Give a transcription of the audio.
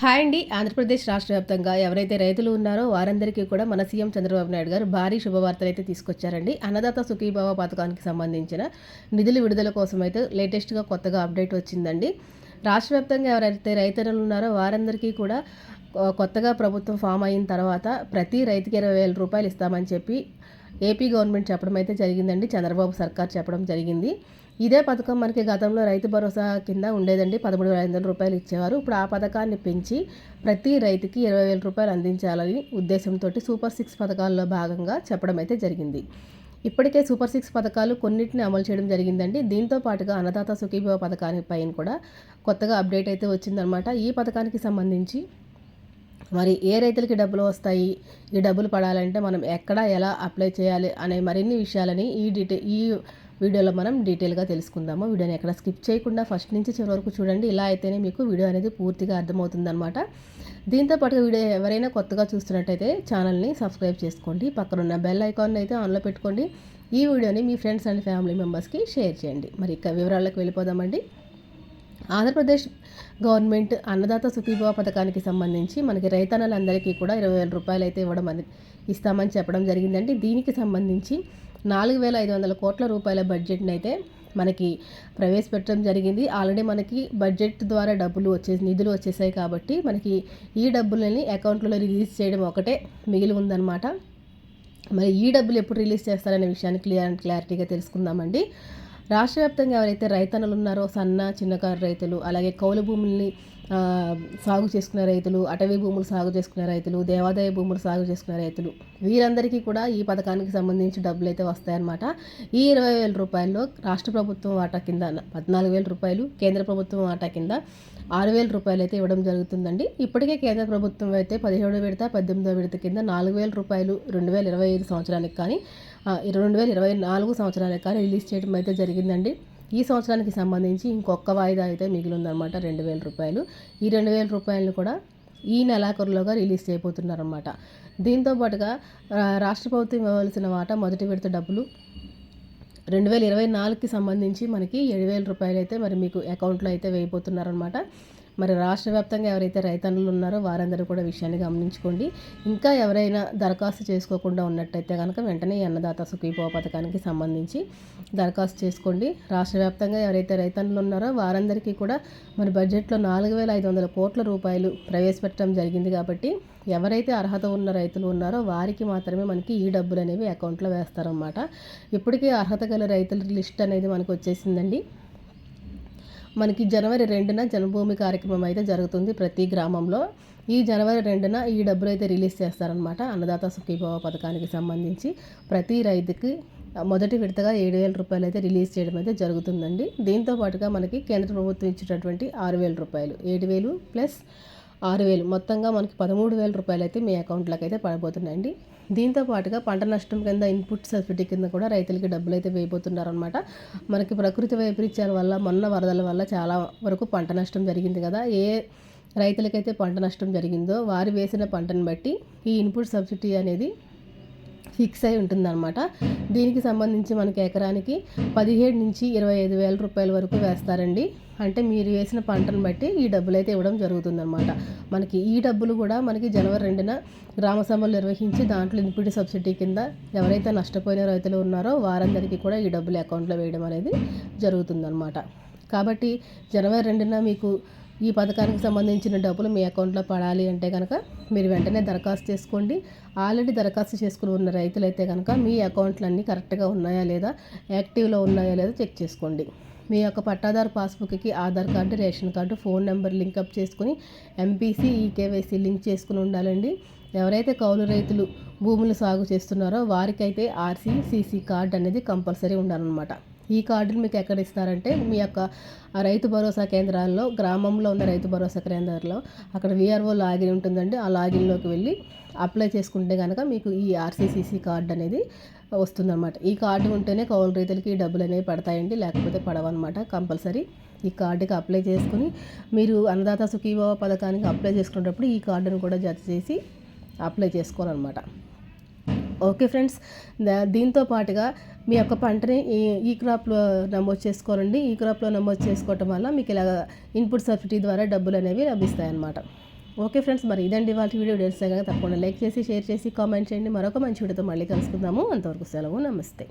Hi అండి. ఆంధ్రప్రదేశ్ రాష్ట్ర వ్యాప్తంగా ఎవరైతే రైతులు ఉన్నారో వారందరికీ కూడా మన సీఎం చంద్రబాబు నాయుడు గారు భారీ శుభవార్తలు అయితే తీసుకొచ్చారండి. అన్నదాత సుఖీభావ పథకానికి సంబంధించిన నిధుల విడుదల కోసం అయితే లేటెస్ట్గా కొత్తగా అప్డేట్ వచ్చిందండి. రాష్ట్ర వ్యాప్తంగా ఎవరైతే రైతులు ఉన్నారో వారందరికీ కూడా కొత్తగా ప్రభుత్వం ఫామ్ అయిన తర్వాత ప్రతి రైతుకి ఇరవై వేల రూపాయలు ఇస్తామని చెప్పి ఏపీ గవర్నమెంట్ చెప్పడం అయితే జరిగిందండి. చంద్రబాబు సర్కార్ చెప్పడం జరిగింది. ఇదే పథకం మనకి గతంలో రైతు భరోసా కింద ఉండేదండి. పదమూడు వేల ఐదు వందల రూపాయలు ఇచ్చేవారు. ఇప్పుడు ఆ పథకాన్ని పెంచి ప్రతి రైతుకి ఇరవై వేల రూపాయలు అందించాలని ఉద్దేశంతో సూపర్ సిక్స్ పథకాల్లో భాగంగా చెప్పడం అయితే జరిగింది. ఇప్పటికే సూపర్ సిక్స్ పథకాలు కొన్నిటిని అమలు చేయడం జరిగిందండి. దీంతో పాటుగా అన్నదాత సుఖీభవ పథకానికి పైన కూడా కొత్తగా అప్డేట్ అయితే వచ్చిందనమాట ఈ పథకానికి సంబంధించి మరి ఏ రైతులకి డబ్బులు వస్తాయి? ఈ డబ్బులు పడాలంటే మనం ఎక్కడ ఎలా అప్లై చేయాలి? అనే మరిన్ని విషయాలని ఈ డీటెయిల్ ఈ వీడియోలో మనం డీటెయిల్గా తెలుసుకుందాము. వీడియోని ఎక్కడ స్కిప్ చేయకుండా ఫస్ట్ నుంచి చివరి వరకు చూడండి. ఇలా అయితేనే మీకు వీడియో అనేది పూర్తిగా అర్థమవుతుందనమాట దీంతో పాటు వీడియో ఎవరైనా కొత్తగా చూస్తున్నట్టయితే ఛానల్ని సబ్స్క్రైబ్ చేసుకోండి. పక్కనున్న బెల్ ఐకాన్ అయితే ఆన్లో పెట్టుకోండి. ఈ వీడియోని మీ ఫ్రెండ్స్ అండ్ ఫ్యామిలీ మెంబర్స్కి షేర్ చేయండి. మరి ఇక వివరాలకు వెళ్ళిపోదామండి. ఆంధ్రప్రదేశ్ గవర్నమెంట్ అన్నదాత సుఖీభవ పథకానికి సంబంధించి మనకి రైతన్నలందరికీ కూడా ఇరవై వేల రూపాయలు అయితే ఇవ్వడం ఇస్తామని చెప్పడం జరిగిందండి. దీనికి సంబంధించి నాలుగు వేల ఐదు వందల కోట్ల రూపాయల బడ్జెట్ని అయితే మనకి ప్రవేశపెట్టడం జరిగింది. ఆల్రెడీ మనకి బడ్జెట్ ద్వారా డబ్బులు వచ్చేసి నిధులు వచ్చేసాయి కాబట్టి మనకి ఈ డబ్బులని అకౌంట్లో రిలీజ్ చేయడం ఒకటే మిగిలి ఉందన్నమాట. మరి ఈ డబ్బులు ఎప్పుడు రిలీజ్ చేస్తారనే విషయాన్ని క్లియర్ అండ్ క్లారిటీగా తెలుసుకుందామండి. రాష్ట్ర వ్యాప్తంగా ఎవరైతే రైతన్నలు ఉన్నారో సన్న చిన్నకారు రైతులు అలాగే కౌలు భూముల్ని సాగు చేసుకునే రైతులు అటవీ భూములు సాగు చేసుకునే రైతులు దేవాదాయ భూములు సాగు చేసుకునే రైతులు వీరందరికీ కూడా ఈ పథకానికి సంబంధించి డబ్బులు అయితే వస్తాయన్నమాట. ఈ ఇరవై వేల రూపాయల్లో రాష్ట్ర ప్రభుత్వం వాటా కింద పద్నాలుగు వేల రూపాయలు కేంద్ర ప్రభుత్వం వాటా కింద ఆరు వేల రూపాయలు అయితే ఇవ్వడం జరుగుతుందండి. ఇప్పటికే కేంద్ర ప్రభుత్వం అయితే పదిహేడు విడత పద్దెనిమిదో విడత కింద నాలుగు వేల రూపాయలు రెండు వేల ఇరవై ఐదు సంవత్సరానికి కానీ రెండు వేల ఇరవై నాలుగు సంవత్సరానికి కానీ రిలీజ్ చేయడం అయితే జరిగిందండి. ఈ సంవత్సరానికి సంబంధించి ఇంకొక వాయిదా అయితే మిగిలిందనమాట రెండు వేల రూపాయలు. ఈ రెండు వేల రూపాయలను కూడా ఈ నెలాఖరులోగా రిలీజ్ చేయబోతున్నారన్నమాట. దీంతో పాటుగా రాష్ట్ర ప్రభుత్వం ఇవ్వవలసిన వాటా మొదటి విడత డబ్బులు రెండు వేల ఇరవై నాలుగుకి సంబంధించి మనకి ఏడు వేల రూపాయలు అయితే మరి మీకు అకౌంట్లో అయితే వేయబోతున్నారనమాట మరి రాష్ట్ర వ్యాప్తంగా ఎవరైతే రైతన్నులు ఉన్నారో వారందరూ కూడా విషయాన్ని గమనించుకోండి. ఇంకా ఎవరైనా దరఖాస్తు చేసుకోకుండా ఉన్నట్టయితే కనుక వెంటనే అన్నదాత సుఖీభవ పథకానికి సంబంధించి దరఖాస్తు చేసుకోండి. రాష్ట్ర వ్యాప్తంగా ఎవరైతే రైతన్నులు ఉన్నారో వారందరికీ కూడా మరి బడ్జెట్లో నాలుగు వేల ఐదు వందల కోట్ల రూపాయలు ప్రవేశపెట్టడం జరిగింది కాబట్టి ఎవరైతే అర్హత ఉన్న రైతులు ఉన్నారో వారికి మాత్రమే మనకి ఈ డబ్బులు అనేవి అకౌంట్లో వేస్తారన్నమాట. ఇప్పటికీ అర్హత గల రైతుల లిస్ట్ అనేది మనకు వచ్చేసిందండి. మనకి జనవరి రెండున జన్మభూమి కార్యక్రమం అయితే జరుగుతుంది ప్రతి గ్రామంలో. ఈ జనవరి రెండున ఈ డబ్బులు అయితే రిలీజ్ చేస్తారనమాట అన్నదాత సుఖీభవ పథకానికి సంబంధించి. ప్రతి రైతుకి మొదటి విడతగా ఏడు వేల రూపాయలు అయితే రిలీజ్ చేయడం అయితే జరుగుతుందండి. దీంతో పాటుగా మనకి కేంద్ర ప్రభుత్వం ఇచ్చేటటువంటి ఆరు వేల రూపాయలు. ఏడు వేలు ప్లస్ ఆరు వేలు మొత్తంగా మనకి పదమూడు వేల రూపాయలు అయితే మీ అకౌంట్లోకి అయితే పడబోతున్నాయండి దీంతో పాటుగా పంట నష్టం కింద ఇన్పుట్ సబ్సిడీ కింద కూడా రైతులకి డబ్బులు అయితే వేయబోతున్నారనమాట మనకి ప్రకృతి వైపరీత్యాల వల్ల మొన్న వరదల వల్ల చాలా వరకు పంట నష్టం జరిగింది కదా. ఏ రైతులకైతే పంట నష్టం జరిగిందో వారు వేసిన పంటను బట్టి ఈ ఇన్పుట్ సబ్సిడీ అనేది ఫిక్స్ అయి ఉంటుందన్నమాట. దీనికి సంబంధించి మనకి ఎకరానికి పదిహేడు నుంచి ఇరవై ఐదు వేల రూపాయల వరకు వేస్తారండి. అంటే మీరు వేసిన పంటను బట్టి ఈ డబ్బులు అయితే ఇవ్వడం జరుగుతుందన్నమాట. మనకి ఈ డబ్బులు కూడా మనకి జనవరి రెండున గ్రామ సభలు నిర్వహించి దాంట్లో ఇన్పుట్ సబ్సిడీ కింద ఎవరైతే నష్టపోయిన రైతులు ఉన్నారో వారందరికీ కూడా ఈ డబ్బులు అకౌంట్లో వేయడం అనేది జరుగుతుందన్నమాట. కాబట్టి జనవరి రెండున మీకు ఈ పథకానికి సంబంధించిన డబ్బులు మీ అకౌంట్లో పడాలి అంటే కనుక మీరు వెంటనే దరఖాస్తు చేసుకోండి. ఆల్రెడీ దరఖాస్తు చేసుకుని ఉన్న రైతులైతే కనుక మీ అకౌంట్లన్నీ కరెక్ట్గా ఉన్నాయా లేదా యాక్టివ్లో ఉన్నాయా లేదా చెక్ చేసుకోండి. మీ యొక్క పట్టాదారు పాస్బుక్కి Aadhaar card ration card phone number link up చేసుకుని ఎంపీసీ ఈకేవైసీ లింక్ చేసుకుని ఉండాలండి. ఎవరైతే కౌలు రైతులు భూములు సాగు చేస్తున్నారో వారికైతే ఆర్సీ సీసీ కార్డు అనేది కంపల్సరీ ఉండాలన్నమాట. ఈ కార్డును మీకు ఎక్కడ ఇస్తారంటే మీ యొక్క రైతు భరోసా కేంద్రాల్లో గ్రామంలో ఉన్న రైతు భరోసా కేంద్రాల్లో. అక్కడ విఆర్ఓ లాగిన్ ఉంటుందండి. ఆ లాగిన్లోకి వెళ్ళి అప్లై చేసుకుంటే కనుక మీకు ఈ ఆర్సీసీసీ కార్డు అనేది వస్తుందన్నమాట. ఈ కార్డు ఉంటేనే కౌలు రైతులకి డబ్బులు అనేవి పడతాయండి. లేకపోతే పడవన్నమాట. కంపల్సరీ ఈ కార్డుకి అప్లై చేసుకుని మీరు అన్నదాత సుఖీభావ పథకానికి అప్లై చేసుకునేటప్పుడు ఈ కార్డును కూడా జత చేసి అప్లై చేసుకోవాలన్నమాట. ఓకే ఫ్రెండ్స్ దీంతో పాటుగా మీ యొక్క పంటని ఈ ఈ క్రాప్లో నమోదు చేసుకోవాలండి. ఈ క్రాప్లో నమోదు చేసుకోవటం వల్ల మీకు ఇలా ఇన్పుట్ సబ్సిడీ ద్వారా డబ్బులు అనేవి లభిస్తాయి అన్నమాట ఓకే ఫ్రెండ్స్ మరి ఇదండి వాళ్ళ వీడియో. తెలిస్తే కనుక తప్పకుండా లైక్ చేసి షేర్ చేసి కామెంట్ చేయండి. మరొక మంచి వీడియోతో మళ్ళీ కలుసుకుందాము. అంతవరకు సెలవు నమస్తే.